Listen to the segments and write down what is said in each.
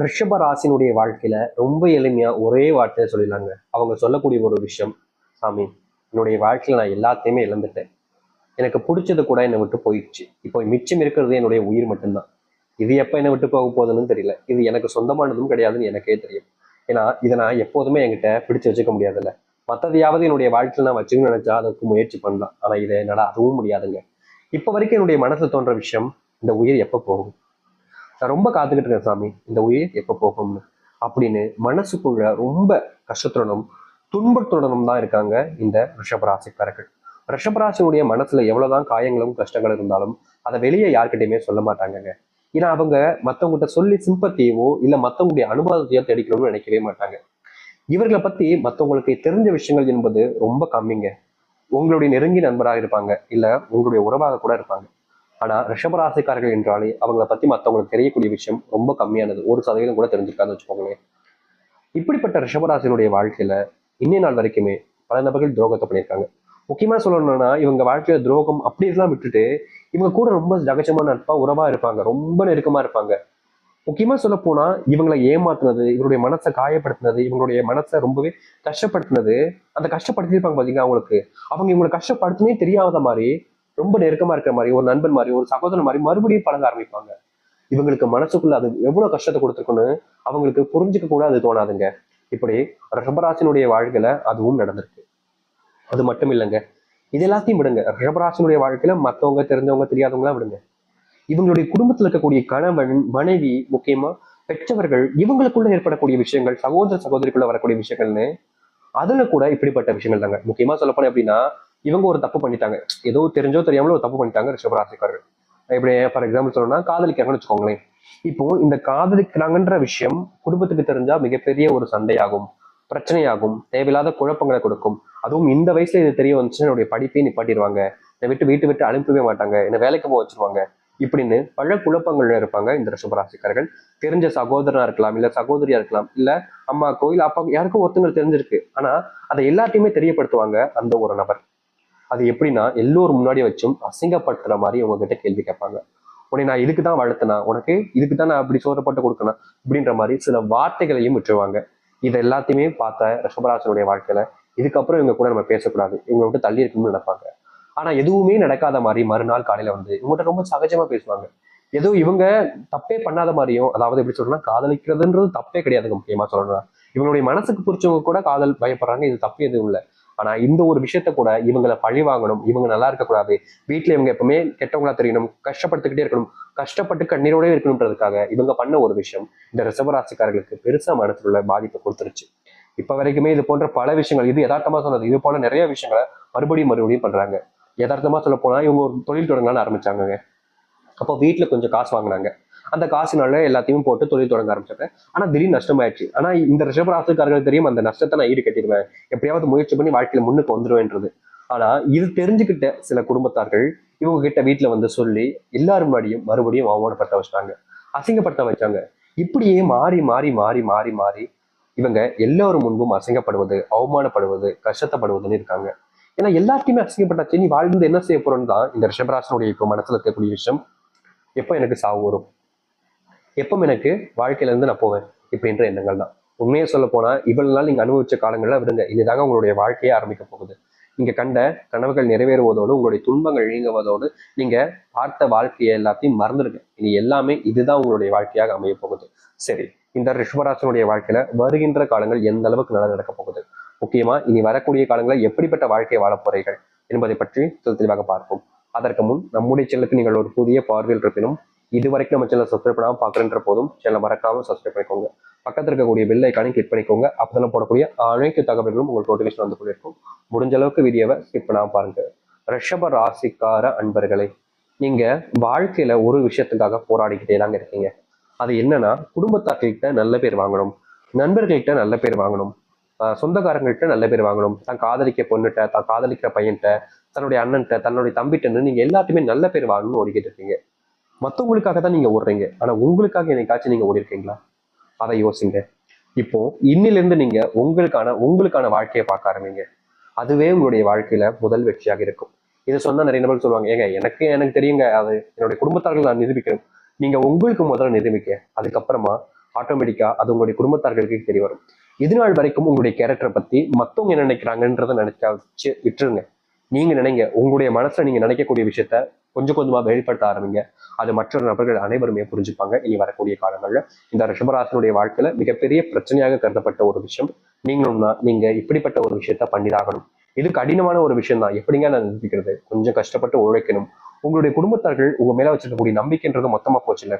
ரிஷப ராசினுடைய வாழ்க்கையில ரொம்ப எளிமையா ஒரே வார்த்தையை சொல்லிடலாங்க. அவங்க சொல்லக்கூடிய ஒரு விஷயம் சாமி என்னுடைய வாழ்க்கையில நான் எல்லாத்தையுமே இழந்துட்டேன். எனக்கு பிடிச்சது கூட என்னை விட்டு போயிடுச்சு. இப்போ மிச்சம் இருக்கிறது என்னுடைய உயிர் மட்டும்தான். இது எப்போ என்னை விட்டு போக போகுதுன்னு தெரியல. இது எனக்கு சொந்தமானதும் கிடையாதுன்னு எனக்கே தெரியும். ஏன்னா இதை நான் எப்போதுமே என்கிட்ட பிடிச்சு வச்சுக்க முடியாதுல்ல. மற்றதையாவது என்னுடைய வாழ்க்கையில் நான் வச்சுக்கணும்னு நினைச்சா அதுக்கு முயற்சி பண்ணலாம். ஆனா இதை என்னால் அதுவும் முடியாதுங்க. இப்போ வரைக்கும் என்னுடைய மனசுல தோன்ற விஷயம் இந்த உயிர் எப்போ போகும்? நான் ரொம்ப காத்துக்கிட்டு இருக்கேன் சாமி. இந்த உயிர் எப்போ போகும்னு. அப்படின்னு மனசுக்குள்ள ரொம்ப கஷ்டத்துடனும் துன்பத்துடனும் தான் இருக்காங்க இந்த ரிஷபராசிக்காரர்கள் ரிஷபராசினுடைய மனசுல எவ்வளவுதான் காயங்களும் கஷ்டங்களும் இருந்தாலும் அதை வெளியே யார்கிட்டயுமே சொல்ல மாட்டாங்கங்க. ஏன்னா அவங்க மத்தவங்ககிட்ட சொல்லி சிம்பத்தியவோ இல்ல மற்றவங்களுடைய அனுபவத்தையோ தேடிக்கணும்னு நினைக்கவே மாட்டாங்க. இவர்களை பத்தி மத்தவங்களுக்கு தெரிஞ்ச விஷயங்கள் என்பது ரொம்ப கம்மிங்க. உங்களுடைய நெருங்கிய நண்பராக இருப்பாங்க இல்ல உங்களுடைய உறவாக கூட இருப்பாங்க. ஆனால் ரிஷபராசிக்காரர்கள் என்றாலே அவங்கள பற்றி மற்றவங்களுக்கு தெரியக்கூடிய விஷயம் ரொம்ப கம்மியானது. ஒரு சதவீதம் கூட தெரிஞ்சிருக்காதுன்னு வச்சுக்கோங்களேன். இப்படிப்பட்ட ரிஷபராசினுடைய வாழ்க்கையில் இன்னைய நாள் வரைக்குமே பல நபர்கள் துரோகத்தை பண்ணியிருக்காங்க. முக்கியமாக சொல்லணும்னா இவங்க வாழ்க்கையில் துரோகம் அப்படி இதெல்லாம் விட்டுட்டு இவங்க கூட ரொம்ப ஜகஜமான நட்பாக உறவாக இருப்பாங்க. ரொம்ப நெருக்கமாக இருப்பாங்க. முக்கியமாக சொல்ல இவங்களை ஏமாத்துனது இவருடைய மனசை காயப்படுத்தினது இவங்களுடைய மனசை ரொம்பவே கஷ்டப்படுத்தினது அந்த கஷ்டப்படுத்திருப்பாங்க பார்த்தீங்கன்னா அவங்களுக்கு? அவங்க இவங்களை கஷ்டப்படுத்தினே தெரியாத மாதிரி ரொம்ப நெருக்கமா இருக்கிற மாதிரி ஒரு நண்பன் மாதிரி ஒரு சகோதரன் மாதிரி மறுபடியும் பழக ஆரம்பிப்பாங்க. இவங்களுக்கு மனசுக்குள்ள அது எவ்வளவு கஷ்டத்தை கொடுத்துருக்குன்னு அவங்களுக்கு புரிஞ்சுக்க கூட அது தோணாதுங்க. இப்படி ரிஷபராசினுடைய வாழ்க்கையில அதுவும் நடந்திருக்கு. அது மட்டும் இல்லைங்க. இது எல்லாத்தையும் விடுங்க. ரிஷபராசினுடைய வாழ்க்கையில மத்தவங்க தெரிஞ்சவங்க தெரியாதவங்களாம் விடுங்க. இவங்களுடைய குடும்பத்துல இருக்கக்கூடிய கணவன் மனைவி முக்கியமா பெற்றவர்கள் இவங்களுக்குள்ள ஏற்படக்கூடிய விஷயங்கள் சகோதர சகோதரிக்குள்ள வரக்கூடிய விஷயங்கள்னு அதுல கூட இப்படிப்பட்ட விஷயங்கள் தாங்க முக்கியமா சொல்ல போனேன் அப்படின்னா இவங்க ஒரு தப்பு பண்ணிட்டாங்க. ஏதோ தெரிஞ்சோ தெரியாமல ஒரு தப்பு பண்ணிட்டாங்க ரிஷபராசிக்காரர்கள் இப்படி ஃபார் எக்ஸாம்பிள் சொல்லணும்னா காதலிக்கிறாங்கன்னு வச்சுக்கோங்களேன். இப்போ இந்த காதலிக்கிறாங்கன்ற விஷயம் குடும்பத்துக்கு தெரிஞ்சா மிகப்பெரிய ஒரு சண்டையாகும். பிரச்சனையாகும். தேவையில்லாத குழப்பங்களை கொடுக்கும். அதுவும் இந்த வயசுல இது தெரிய வந்துச்சுன்னா என்னுடைய படிப்பையும் நிப்பாட்டிடுவாங்க. என்னை விட்டு வீட்டு விட்டு அனுப்பவே மாட்டாங்க. என்னை வேலைக்கு போக வச்சிருவாங்க. இப்படின்னு பல குழப்பங்கள்ல இருப்பாங்க இந்த ரிஷபராசிக்காரர்கள் தெரிஞ்ச சகோதரனா இருக்கலாம் இல்ல சகோதரியா இருக்கலாம் இல்ல அம்மா கோயில் அப்பா யாருக்கும் ஒருத்தங்களுக்கு தெரிஞ்சிருக்கு. ஆனா அதை எல்லாத்தையுமே தெரியப்படுத்துவாங்க அந்த ஒரு நபர். அது எப்படின்னா எல்லோரும் முன்னாடி வச்சும் அசிங்கப்படுத்துற மாதிரி உங்ககிட்ட கேள்வி கேட்பாங்க. உன்னை நான் இதுக்கு தான் வளர்த்தனா? உனக்கு இதுக்கு தான் நான் அப்படி சோதப்பட்டு கொடுக்கணும்? அப்படின்ற மாதிரி சில வார்த்தைகளையும் விட்டுருவாங்க. இது எல்லாத்தையுமே பார்த்த ரிஷபராசனுடைய வாழ்க்கையில இதுக்கப்புறம் இவங்க கூட நம்ம பேசக்கூடாது. இவங்க விட்டு தள்ளி இருக்கணும்னு நினைப்பாங்க. ஆனா எதுவுமே நடக்காத மாதிரி மறுநாள் காலையில வந்து இவங்ககிட்ட ரொம்ப சகஜமா பேசுவாங்க. ஏதோ இவங்க தப்பே பண்ணாத மாதிரியும் அதாவது எப்படி சொல்லணும்னா காதலிக்கிறதுன்றது தப்பே கிடையாதுங்க முக்கியமா சொல்லணும் இவங்களுடைய மனசுக்கு பிடிச்சவங்க கூட காதல் பயப்படுறாங்க இது தப்பு எதுவும் இல்லை. ஆனா இந்த ஒரு விஷயத்த கூட இவங்களை பழி வாங்கணும் இவங்க நல்லா இருக்கக்கூடாது வீட்டுல இவங்க எப்பவுமே கெட்டவங்களா தெரியணும் கஷ்டப்படுத்திக்கிட்டே இருக்கணும் கஷ்டப்பட்டு கண்ணீரோட இருக்கணும்ன்றதுக்காக இவங்க பண்ண ஒரு விஷயம் இந்த ரிசவராசிக்காரர்களுக்கு பெருசா மனசுல பாதிப்பை கொடுத்துருச்சு. இப்ப வரைக்குமே இது போன்ற பல விஷயங்கள் இது யதார்த்தமா சொன்னது இது போல நிறைய விஷயங்களை மறுபடியும் மறுபடியும் பண்றாங்க. யதார்த்தமா சொல்ல போனா இவங்க ஒரு தொழில் தொடங்கலாம்னு ஆரம்பிச்சாங்க அப்போ வீட்டுல கொஞ்சம் காசு வாங்கினாங்க. அந்த காசுனால எல்லாத்தையும் போட்டு தொழில் தொடங்க ஆரம்பிச்சிட்டேன் ஆனா திடீர் நஷ்டமாயிடுச்சு. ஆனா இந்த ரிஷபராசிக்காரர்கள் தெரியும் அந்த நஷ்டத்தை நான் ஈடு கட்டிடுவேன் எப்படியாவது முயற்சி பண்ணி வாழ்க்கையில முன்னுக்கு வந்துருவேன்றது. ஆனா இது தெரிஞ்சுக்கிட்ட சில குடும்பத்தார்கள் இவங்க கிட்ட வீட்டுல வந்து சொல்லி எல்லாரும் முன்னாடியும் மறுபடியும் அவமானப்படுத்த வச்சிட்டாங்க. அசிங்கப்படுத்த வச்சாங்க. இப்படியே மாறி மாறி மாறி மாறி மாறி இவங்க எல்லோரும் முன்பும் அசிங்கப்படுவது அவமானப்படுவது கஷ்டப்படுவதுன்னு இருக்காங்க. ஏன்னா எல்லாத்தையுமே அசிங்கப்பட்டாச்சு. நீ வாழ்ந்து என்ன செய்ய போறோம்னு தான் இந்த ரிஷபராசனுடைய இப்போ மனசுல இருக்கக்கூடிய விஷயம். எப்போ எனக்கு சாவு வரும்? எப்போ எனக்கு வாழ்க்கையில இருந்து நான் போவேன். இப்படின்ற எண்ணங்கள் தான். உண்மையை சொல்ல போனால் இவ்வளவு நாள் நீங்க அனுபவிச்ச காலங்கள்ல விடுங்க. இதுதாங்க உங்களுடைய வாழ்க்கையை ஆரம்பிக்க போகுது. நீங்கள் கண்ட கனவுகள் நிறைவேறுவதோடு உங்களுடைய துன்பங்கள் நீங்குவதோடு நீங்க பார்த்த வாழ்க்கையை எல்லாத்தையும் மறந்துடுங்க. இனி எல்லாமே இதுதான் உங்களுடைய வாழ்க்கையாக அமைய போகுது. சரி இந்த ரிஷபராசனுடைய வாழ்க்கையில வருகின்ற காலங்கள் எந்த அளவுக்கு நல்லா நடக்க போகுது? முக்கியமா இனி வரக்கூடிய காலங்களில் எப்படிப்பட்ட வாழ்க்கையை வாழப் போறீர்கள் என்பதை பற்றி தெளிவாக பார்ப்போம். அதற்கு முன் நம்முடைய செல்லுக்கு நீங்கள் ஒரு புதிய பார்வையில் இருப்பினும் இதுவரைக்கும் நம்ம சேனல் சப்ஸ்கிரைப் பண்ணாமல் பார்க்குறன்ற போதும் சேனலை மறக்காமல் சப்ஸ்கிரைப் பண்ணிக்கோங்க. பக்கத்தில் இருக்கக்கூடிய பெல் ஐக்கானையும் கிளிக் பண்ணிக்கோங்க. அப்பதான் போடக்கூடிய அனைத்து தகவல்களும் உங்களுக்கு நோட்டிஃபிகேஷன் வந்து கொண்டிருக்கும். முடிஞ்ச அளவுக்கு வீடியோவை ஸ்கிப் பண்ணாம பாருங்கள் ரிஷப ராசிக்கார அன்பர்களே நீங்கள் வாழ்க்கையில் ஒரு விஷயத்துக்காக போராடிக்கிட்டே தாங்க இருக்கீங்க. அது என்னன்னா குடும்பத்தார்கிட்ட நல்ல பேர் வாங்கணும். நண்பர்கள்கிட்ட நல்ல பேர் வாங்கணும். சொந்தக்காரங்கள்கிட்ட நல்ல பேர் வாங்கணும். தான் காதலிக்க பொண்ணுகிட்ட தான் காதலிக்கிற பையன்கிட்ட தன்னுடைய அண்ணன்கிட்ட தன்னுடைய தம்பிகிட்ட நீங்கள் எல்லாத்தையுமே நல்ல பேர் வாங்கணும்னு ஓடிக்கிட்டு இருக்கீங்க. மற்றவங்களுக்காக தான் நீங்க ஓடுறீங்க. ஆனா உங்களுக்காக என்னைக்காச்சும் நீங்க ஓடிருக்கீங்களா? அதை யோசிங்க. இப்போ இன்னிலிருந்து நீங்க உங்களுக்கான உங்களுக்கான வாழ்க்கையை பார்க்க ஆரம்பிங்க. அதுவே உங்களுடைய வாழ்க்கையில முதல் வெற்றியாக இருக்கும். இதை சொன்னா நிறைய நபர்கள் சொல்லுவாங்க ஏங்க எனக்கு எனக்கு தெரியுங்க அது என்னுடைய குடும்பத்தார்கள் நான் நிரூபிக்கணும் நீங்க உங்களுக்கு முதல்ல நிரூபிக்க அதுக்கப்புறமா ஆட்டோமேட்டிக்கா அது உங்களுடைய குடும்பத்தார்களுக்கு தெரிய வரும். இது நாள் வரைக்கும் உங்களுடைய கேரக்டரை பத்தி மத்தவங்க என்ன நினைக்கிறாங்கன்றதை நினைச்சா வச்சு விட்டுருங்க. நீங்கள் நினைங்க உங்களுடைய மனசில் நீங்கள் நினைக்கக்கூடிய விஷயத்த கொஞ்சம் கொஞ்சமாக வெளிப்படுத்த ஆரம்பிங்க. அது மற்ற நபர்கள் அனைவருமே புரிஞ்சுப்பாங்க. இனி வரக்கூடிய காலங்களில் இந்த ரிஷபராசனுடைய வாழ்க்கையில மிகப்பெரிய பிரச்சனையாக கருதப்பட்ட ஒரு விஷயம் நீங்களும்னா நீங்க இப்படிப்பட்ட ஒரு விஷயத்த பண்ணிதாகணும். இது கடினமான ஒரு விஷயம் தான் எப்படிங்க நான் நிரூபிக்கிறது? கொஞ்சம் கஷ்டப்பட்டு உழைக்கணும். உங்களுடைய குடும்பத்தார்கள் உங்க மேல வச்சிருக்கக்கூடிய நம்பிக்கைன்றது மொத்தமா போச்சுல்ல.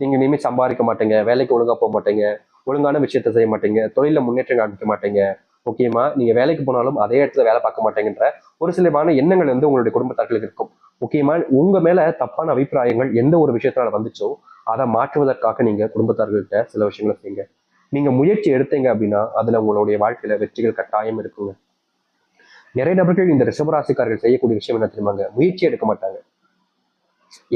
நீங்க இனிமேல் சம்பாதிக்க மாட்டீங்க வேலைக்கு ஒழுங்கா போக மாட்டீங்க ஒழுங்கான விஷயத்த செய்ய மாட்டீங்க தொழில முன்னேற்றம் காமிக்க மாட்டீங்க. முக்கியமா நீங்க வேலைக்கு போனாலும் அதே இடத்துல வேலை பார்க்க மாட்டேங்கிற ஒரு சிலமான எண்ணங்கள் வந்து உங்களுடைய குடும்பத்தார்களுக்கு இருக்கும். முக்கியமா உங்க மேல தப்பான அபிப்பிராயங்கள் எந்த ஒரு விஷயத்தினால வந்துச்சோ அதை மாற்றுவதற்காக நீங்க குடும்பத்தார்கள்ட்ட சில விஷயங்களை செய்யுங்க. நீங்க முயற்சி எடுத்தீங்க அப்படின்னா அதுல உங்களுடைய வாழ்க்கையில வெற்றிகள் கட்டாயம் இருக்குங்க. நிறைய நபர்கள் இந்த ரிஷபராசிக்காரர்கள் செய்யக்கூடிய விஷயம் என்ன தெரியுமாங்க? முயற்சி எடுக்க மாட்டாங்க.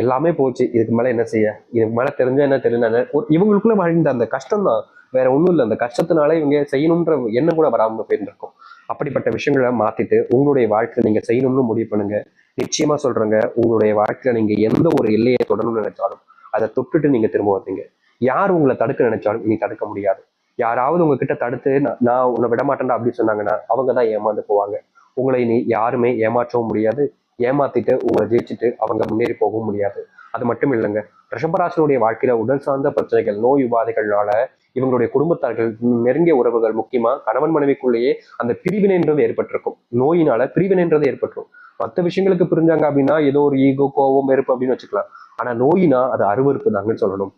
எல்லாமே போச்சு இதுக்கு மேல என்ன செய்ய? இதுக்கு மேல தெரிஞ்சா என்ன தெரியல இவங்களுக்குள்ள வாழ்ந்த அந்த கஷ்டம் தான் வேற ஒண்ணும் இல்லை அந்த கஷ்டத்தினால இவங்க செய்யணுன்ற எண்ணம் கூட வராம போயிருந்திருக்கும். அப்படிப்பட்ட விஷயங்களை மாத்திட்டு உங்களுடைய வாழ்க்கையை நீங்க செய்யணும்னு முடிவு பண்ணுங்க. நிச்சயமா சொல்றேங்க உங்களுடைய வாழ்க்கையில நீங்க எந்த ஒரு எல்லையை தொடரணும்னு நினைச்சாலும் அதை தொட்டுட்டு நீங்க திரும்ப வந்தீங்க யார் உங்களை தடுக்க நினைச்சாலும் இனி தடுக்க முடியாது. யாராவது உங்ககிட்ட தடுத்து நான் நான் உன்னை விட மாட்டேன்டா அப்படின்னு சொன்னாங்கன்னா அவங்க தான் ஏமாந்து போவாங்க. உங்களை இனி யாருமே ஏமாற்றவும் முடியாது. ஏமாத்திட்டு உங்களை ஜெயிச்சுட்டு அவங்க முன்னேறி போகவும் முடியாது. அது மட்டும் இல்லைங்க ரிஷபராசனுடைய வாழ்க்கையில உடல் சார்ந்த பிரச்சனைகள் நோய் உபாதைகள்னால இவங்களுடைய குடும்பத்தார்கள் நெருங்கிய உறவுகள் முக்கியமா கணவன் மனைவிக்குள்ளேயே அந்த பிரிவினைன்றது ஏற்பட்டிருக்கும். நோயினால பிரிவினைன்றது ஏற்பட்டுரும். மற்ற விஷயங்களுக்கு பிரிஞ்சாங்க அப்படின்னா ஏதோ ஒரு ஈகோ கோவம் வெறுப்பு அப்படின்னு வச்சுக்கலாம். ஆனா நோயினா அது அருவருப்பு தாங்கன்னு சொல்லணும்.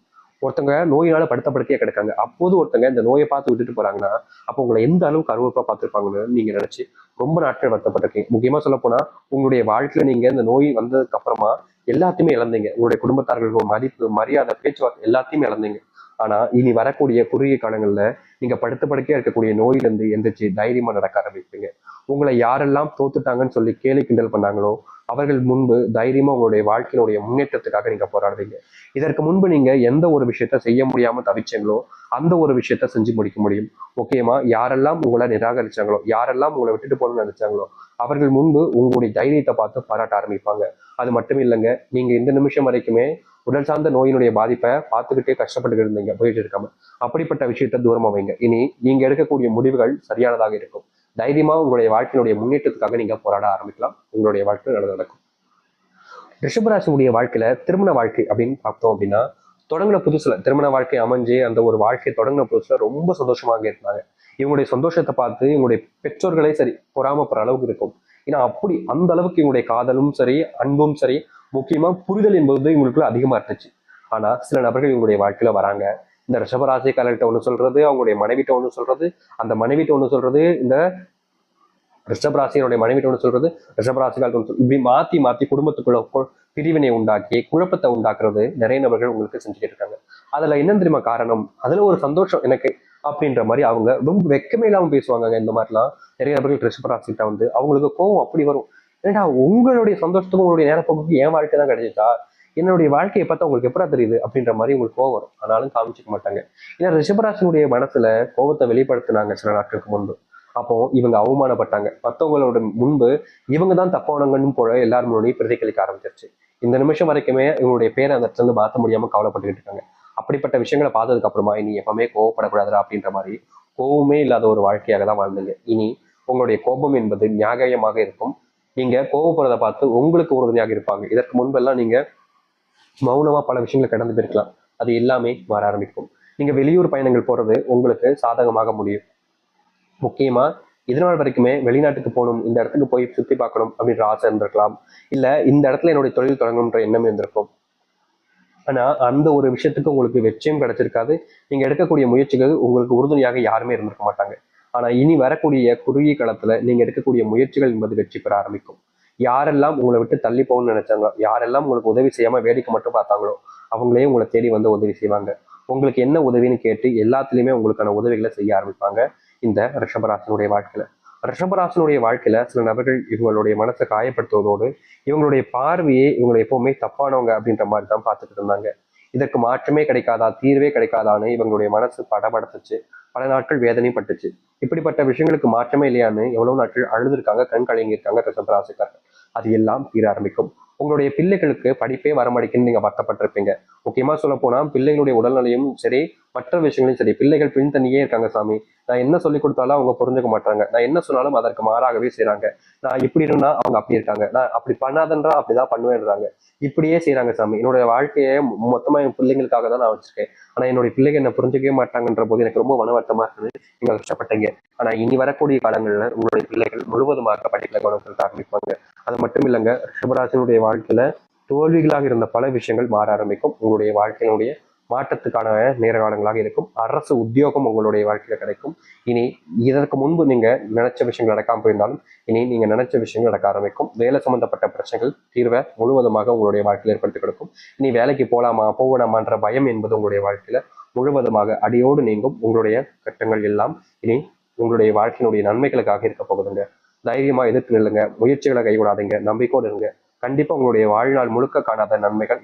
ஒருத்தங்க நோயினால படுத்தப்படுத்தியே கிடக்காங்க. அப்போது ஒருத்தங்க இந்த நோயை பார்த்து விட்டுட்டு போறாங்கன்னா அப்போ உங்களை எந்த அளவுக்கு அருவருப்பா பார்த்துருப்பாங்கன்னு நீங்க நினைச்சு ரொம்ப நாட்கள் வருத்தப்பட்டிருக்கீங்க. முக்கியமா சொல்ல போனா உங்களுடைய வாழ்க்கையில நீங்க இந்த நோய் வந்ததுக்கு அப்புறமா எல்லாத்தையுமே இழந்தீங்க. உங்களுடைய குடும்பத்தார்கள் மதிப்பு மரியாதை பேச்சுவார்த்தை எல்லாத்தையுமே இழந்தீங்க. ஆனா இனி வரக்கூடிய குறுகிய காலங்கள்ல நீங்க படுத்த படுக்கையா இருக்கக்கூடிய நோயிலிருந்து எந்திரிச்சு தைரியமா நடக்க ஆரம்பிப்பீங்க. உங்களை யாரெல்லாம் தோத்துட்டாங்கன்னு சொல்லி கேலி கிண்டல் பண்ணாங்களோ அவர்கள் முன்பு தைரியமா உங்களுடைய வாழ்க்கையினுடைய முன்னேற்றத்துக்காக நீங்க போராடுவீங்க. இதற்கு முன்பு நீங்க எந்த ஒரு விஷயத்த செய்ய முடியாம தவிச்சீங்களோ அந்த ஒரு விஷயத்த செஞ்சு முடிக்க முடியும். முக்கியமா யாரெல்லாம் உங்களை நிராகரிச்சாங்களோ யாரெல்லாம் உங்களை விட்டுட்டு போகணும்னு நினைச்சாங்களோ அவர்கள் முன்பு உங்களுடைய தைரியத்தை பார்த்து பாராட்ட ஆரம்பிப்பாங்க. அது மட்டும் இல்லைங்க நீங்க இந்த நிமிஷம் வரைக்குமே உடல் சார்ந்த நோயினுடைய பாதிப்பை பார்த்துக்கிட்டே கஷ்டப்பட்டு இருந்தீங்க போயிட்டு இருக்காம. அப்படிப்பட்ட விஷயத்த தூரமாக வைங்க. இனி நீங்க எடுக்கக்கூடிய முடிவுகள் சரியானதாக இருக்கும். தைரியமா உங்களுடைய வாழ்க்கையினுடைய முன்னேற்றத்துக்காக நீங்க போராட ஆரம்பிக்கலாம். உங்களுடைய வாழ்க்கை நல்லது நடக்கும். ரிஷபராசியுடைய வாழ்க்கையில திருமண வாழ்க்கை அப்படின்னு பார்த்தோம் அப்படின்னா தொடங்கின புதுசுல திருமண வாழ்க்கை அமைஞ்சு அந்த ஒரு வாழ்க்கை தொடங்கின புதுசுல ரொம்ப சந்தோஷமாக இருந்தாங்க. இவங்களுடைய சந்தோஷத்தை பார்த்து இவங்களுடைய பெற்றோர்களே சரி பொறாமப்படுற அளவுக்கு இருக்கும். ஏன்னா அப்படி அந்த அளவுக்கு இவங்களுடைய காதலும் சரி அன்பும் சரி முக்கியமா புரிதல் என்பது இவங்களுக்குள்ள அதிகமா இருந்துச்சு. ஆனா சில நபர்கள் இவங்களுடைய வாழ்க்கையில வராங்க. இந்த ரிஷபராசிக்காரர்கிட்ட ஒண்ணு சொல்றது அவங்களுடைய மனைவிட்ட ஒண்ணு சொல்றது அந்த மனைவிட்ட ஒண்ணு சொல்றது இந்த ரிஷபராசியனுடைய மனைவிட்ட ஒண்ணு சொல்றது ரிஷபராசிக்காரர்கள் ஒன்று இப்படி மாத்தி மாத்தி குடும்பத்துக்குள்ள பிரிவினை உண்டாக்கி குழப்பத்தை உண்டாக்குறது நிறைய நபர்கள் உங்களுக்கு செஞ்சுக்கிட்டு இருக்காங்க. அதுல என்ன தெரியுமா காரணம்? அதுல ஒரு சந்தோஷம் எனக்கு அப்படின்ற மாதிரி அவங்க ரொம்ப வெக்கமே இல்லாம பேசுவாங்க இந்த மாதிரிலாம் நிறைய நபர்கள் ரிஷபராசிக்கிட்ட வந்து அவங்களுக்கு கோவம் அப்படி வரும். ஏன்டா உங்களுடைய சந்தோஷத்துக்கும் உங்களுடைய நேரப்போக்கு என் வாழ்க்கை தான் கிடைச்சிச்சா? என்னுடைய வாழ்க்கையை பார்த்தா உங்களுக்கு எப்படா தெரியுது? அப்படின்ற மாதிரி உங்களுக்கு கோவம் வரும். ஆனாலும் காமிச்சிக்க மாட்டாங்க. ஏன்னா ரிஷபராசனுடைய மனசுல கோபத்தை வெளிப்படுத்தினாங்க சில நாட்களுக்கு முன்பு. அப்போ இவங்க அவமானப்பட்டாங்க. மற்றவங்களோட முன்பு இவங்க தான் தப்பானங்கன்னு போல எல்லாரும் முன்னாடியும் பிரதிகளிக்க ஆரம்பிச்சிருச்சு. இந்த நிமிஷம் வரைக்குமே இவங்களுடைய பேரை அந்த இடத்துல மாற்ற முடியாம கவலைப்பட்டுக்கிட்டு இருக்காங்க. அப்படிப்பட்ட விஷயங்களை பார்த்ததுக்கு அப்புறமா இனி எப்பவுமே கோவப்படக்கூடாதுடா அப்படின்ற மாதிரி கோவமே இல்லாத ஒரு வாழ்க்கையாக தான் வாழ்ந்தீங்க. இனி உங்களுடைய கோபம் என்பது நியாயமாக இருக்கும். நீங்க கோவப்படுறதை பார்த்து உங்களுக்கு உறுதுணையாக இருப்பாங்க. இதற்கு முன்பெல்லாம் நீங்க மௌனமா பல விஷயங்களை கடந்து போயிருக்கலாம். அது எல்லாமே மாற ஆரம்பிக்கும். நீங்க வெளியூர் பயணங்கள் போறது உங்களுக்கு சாதகமாக முடியும். முக்கியமா இதனால் வரைக்குமே வெளிநாட்டுக்கு போகணும் இந்த இடத்துக்கு போய் சுத்தி பார்க்கணும் அப்படின்ற ஆசை இருந்திருக்கலாம். இல்ல இந்த இடத்துல என்னுடைய தொழில் தொடங்கணுன்ற எண்ணம் இருந்திருக்கும். ஆனா அந்த ஒரு விஷயத்துக்கு உங்களுக்கு வெற்றியும் கிடைச்சிருக்காது. நீங்க எடுக்கக்கூடிய முயற்சிகள் உங்களுக்கு உறுதுணையாக யாருமே இருந்திருக்க மாட்டாங்க. ஆனா இனி வரக்கூடிய குறுகிய காலத்துல நீங்க எடுக்கக்கூடிய முயற்சிகள் என்பது வெற்றி பெற ஆரம்பிக்கும். யாரெல்லாம் உங்களை விட்டு தள்ளி போகணும்னு நினைச்சாங்களோ யாரெல்லாம் உங்களுக்கு உதவி செய்யாம வேடிக்கை மட்டும் பார்த்தாங்களோ அவங்களே உங்களை தேடி வந்து உதவி செய்வாங்க. உங்களுக்கு என்ன உதவின்னு கேட்டு எல்லாத்துலயுமே உங்களுக்கான உதவிகளை செய்ய ஆரம்பிப்பாங்க இந்த ரிஷபராசனுடைய வாழ்க்கையில. ரிஷபராசனுடைய வாழ்க்கையில சில நபர்கள் இவங்களுடைய மனசை காயப்படுத்துவதோடு இவங்களுடைய பார்வையே இவங்களை எப்பவுமே தப்பானவங்க அப்படின்ற மாதிரி தான் பார்த்துட்டு இருந்தாங்க. இதற்கு மாற்றமே கிடைக்காதா தீர்வே கிடைக்காதான்னு இவங்களுடைய மனசு படபடத்துச்சு. பல நாட்கள் வேதனையும் பட்டுச்சு. இப்படிப்பட்ட விஷயங்களுக்கு மாற்றமே இல்லையான்னு எவ்வளவு நாட்கள் அழுதுருக்காங்க கண் கலங்கியிருக்காங்க ரிஷபராசிக்காரர்கள். அது எல்லாம் தீர ஆரம்பிக்கும். உங்களுடைய பிள்ளைகளுக்கு படிப்பே வரமாட்டேங்குன்னு நீங்கள் வருத்தப்பட்டிருப்பீங்க. முக்கியமாக சொல்ல போனால் பிள்ளைகளுடைய உடல்நிலையும் சரி மற்ற விஷயங்களையும் சரி பிள்ளைகள் பின்தண்ணியே இருக்காங்க சாமி. நான் என்ன சொல்லி கொடுத்தாலும் அவங்க புரிஞ்சுக்க மாட்டாங்க. நான் என்ன சொன்னாலும் அதற்கு மாறாகவே செய்கிறாங்க நான் இப்படி இருந்தா அவங்க அப்படி இருக்காங்க. நான் அப்படி பண்ணாதன்றா அப்படிதான் பண்ணுவேன்றாங்க. இப்படியே செய்கிறாங்க சாமி. என்னுடைய வாழ்க்கையை மொத்தமாக என் பிள்ளைங்களுக்காக தான் நான் வச்சிருக்கேன். ஆனால் என்னுடைய பிள்ளைங்க என்ன புரிஞ்சுக்கவே மாட்டாங்கன்ற போது எனக்கு ரொம்ப மனவர்த்தமாக இருக்குது. கஷ்டப்பட்டீங்க. ஆனால் இனி வரக்கூடிய காலங்களில் உங்களுடைய பிள்ளைகள் முழுவதுமாக படிக்கல கவனம் செலுத்த ஆரம்பிப்பாங்க அது மட்டும் இல்லைங்க ரிஷபராசினுடைய வாழ்க்கையில தோல்விகளாக இருந்த பல விஷயங்கள் மாற ஆரம்பிக்கும். உங்களுடைய வாழ்க்கையினுடைய மாற்றத்துக்கான நேர காலங்களாக இருக்கும். அரசு உத்தியோகம் உங்களுடைய வாழ்க்கையில கிடைக்கும். இனி இதற்கு முன்பு நீங்க நினைச்ச விஷயங்கள் நடக்காம போயிருந்தாலும் இனி நீங்க நினைச்ச விஷயங்கள் நடக்க ஆரம்பிக்கும். வேலை சம்பந்தப்பட்ட பிரச்சனைகள் தீர்வை முழுவதுமாக உங்களுடைய வாழ்க்கையில் ஏற்படுத்தி கொடுக்கும். இனி வேலைக்கு போலாமா போகலாமான்ற பயம் என்பது உங்களுடைய வாழ்க்கையில முழுவதுமாக அடியோடு நீங்கும். உங்களுடைய கட்டங்கள் எல்லாம் இனி உங்களுடைய வாழ்க்கையினுடைய நன்மைகளுக்காக இருக்க போகுதுங்க. தைரியமா எதிர்த்து நில்லுங்க. முயற்சிகளை கைவிடாதீங்க. நம்பிக்கையோடு இருங்க. கண்டிப்பா உங்களுடைய வாழ்நாள் முழுக்க காணாத நன்மைகள்